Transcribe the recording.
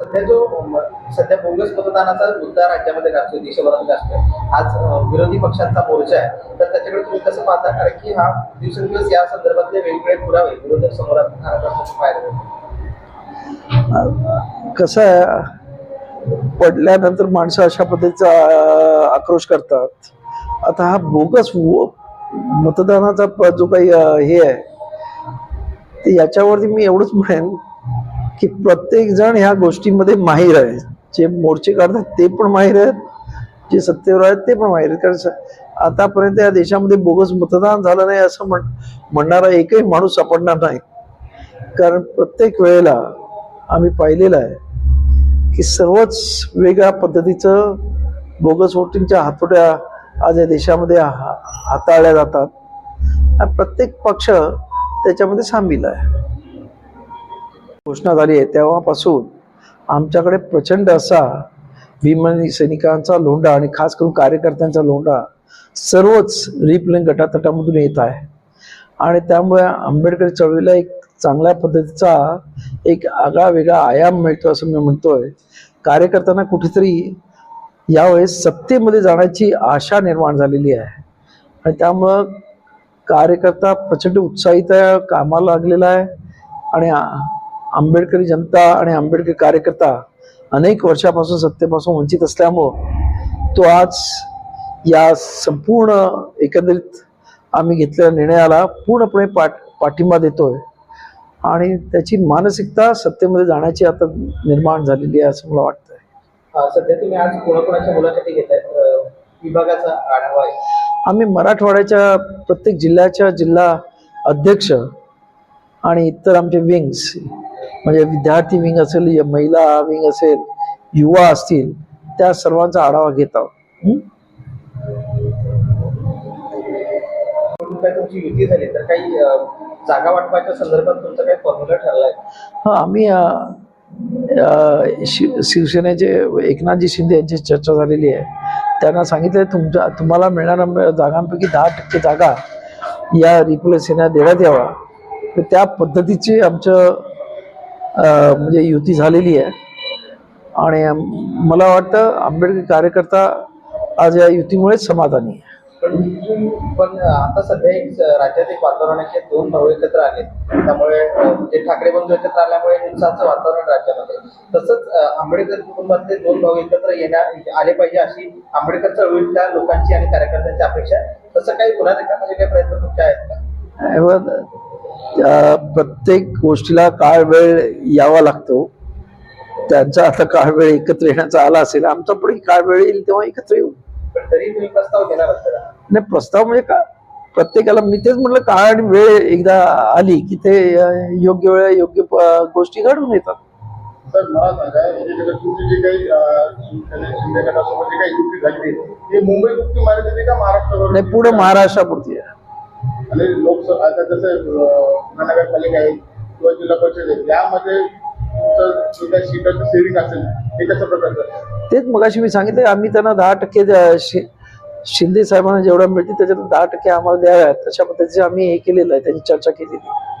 सध्या जो सध्या बोगस मतदानाचा मुद्दा राज्यामध्ये गाजतोय देशभरात गाजतोय आज विरोधी पक्षांचा मोर्चा आहे. तर त्याच्याकडे तुम्ही कसं पाहता? कारण की हा दिवसेंदिवस या संदर्भातले वेगवेगळे पुरावे विरोधक समोर पाहायला कसं आहे पडल्यानंतर माणसं अशा पद्धतीचा आक्रोश करतात. आता हा बोगस मतदानाचा जो काही हे आहे याच्यावरती मी एवढंच म्हणेन की प्रत्येक जण ह्या गोष्टीमध्ये माहीर आहे जे मोर्चे काढतात ते पण माहीर आहेत. जे सत्तेवर आहेत ते पण माहीर आहेत. कारण स- आतापर्यंत या देशामध्ये बोगस मतदान झालं नाही असं म्हण म्हणणारा एकही माणूस सापडणार नाही. कारण प्रत्येक वेळेला आम्ही पाहिलेलं आहे की सर्वच वेगळ्या पद्धतीचं बोगस वोटिंगच्या हातोट्या आज या देशामध्ये हा- हाताळल्या जातात. प्रत्येक पक्ष त्याच्यामध्ये सामील आहे. घोषणा झाली आहे तेव्हापासून आमच्याकडे प्रचंड असा भीमनी सैनिकांचा लोंढा आणि खास करून कार्यकर्त्यांचा लोंढा सर्वच रिप्लेन गटातटामधून येत आहे. आणि त्यामुळे आंबेडकर चळवळीला एक चांगल्या पद्धतीचा एक आगळा वेगळा आयाम मिळतो असं मी म्हणतोय. कार्यकर्त्यांना कुठेतरी यावेळेस सत्तेमध्ये जाण्याची आशा निर्माण झालेली आहे. आणि त्यामुळं कार्यकर्ता प्रचंड उत्साहित आहे कामाला लागलेला आहे आणि आंबेडकरी जनता आणि आंबेडकरी कार्यकर्ता अनेक वर्षापासून सत्तेपासून वंचित असल्यामुळं तो आज या संपूर्ण एकंदरीत आम्ही घेतलेल्या निर्णयाला पूर्णपणे पाठ पाठिंबा देतोय. आणि त्याची मानसिकता सत्तेमध्ये जाण्याची आता निर्माण झालेली आहे असं मला वाटतंय. सध्या तुम्ही आज कोणाकोणाच्या मुलाखती घेत आहेत विभागाचा आढावा आहे. आम्ही मराठवाड्याच्या प्रत्येक जिल्ह्याच्या जिल्हा अध्यक्ष आणि इतर आमचे विंग्स म्हणजे विद्यार्थी विंग असेल या महिला विंग असेल युवा असतील त्या सर्वांचा आढावा घेत आहोत. हं? जागा वाटपाच्या संदर्भात तुमचा काही फॉर्म्युला ठरलाय? हा आम्ही शिवसेनेचे एकनाथजी शिंदे यांची चर्चा झालेली आहे. त्यांना सांगितलं तुमच्या तुम्हाला मिळणाऱ्या जागांपैकी दहा टक्के जागा या येण्या देण्यात यावा तर त्या पद्धतीची आमचं म्हणजे युती झालेली आहे. आणि मला वाटतं आंबेडकर कार्यकर्ता आज या युतीमुळेच समाधानी आहे. पण पण आता सध्या एक राज्यात एक वातावरण आहे की दोन भाऊ एकत्र आले. त्यामुळे जे ठाकरे बंधू एकत्र आल्यामुळे उत्साहाचं वातावरण राज्यामध्ये तसंच आंबेडकर कुटुंबातले दोन भाऊ एकत्र येण्या आले पाहिजे अशी आंबेडकर चळवळीतल्या लोकांची आणि कार्यकर्त्यांची अपेक्षा आहे. तसं काही पुन्हा काही प्रयत्न तुमचे आहेत का? प्रत्येक गोष्टीला काळ वेळ यावा लागतो. त्यांचा आता काळ वेळ एकत्र येण्याचा आला असेल आमचा पण काळ वेळ येईल तेव्हा एकत्र येऊ? नाही प्रस्ताव म्हणजे का? प्रत्येकाला मी तेच म्हटलं काळ आणि वेळ एकदा आली की ते योग्य वेळ योग्य गोष्टी घडून येतात. सर मला सांगा याच्याकडे तुमची जी काही अं, शिवसेने शिंदे गटासोबत जी काही युती झाली ती मुंबई मुक्ती मारत येते का महाराष्ट्रावर नाही पुढं महाराष्ट्रापुरती आहे. आणि लोकसभा आता जसं महानगरपालिका आहे किंवा जिल्हा परिषद आहे यामध्ये सीटाचं शेअरिंग असेल हे कसं प्रकारचं तेच मगाशी मी सांगितलं आम्ही त्यांना दहा टक्के शिंदे साहेबांना जेवढ्या मिळतील त्याच्यात दहा टक्के आम्हाला द्याव्यात तशा पद्धतीचे आम्ही हे केलेलं आहे त्यांची चर्चा केलेली आहे.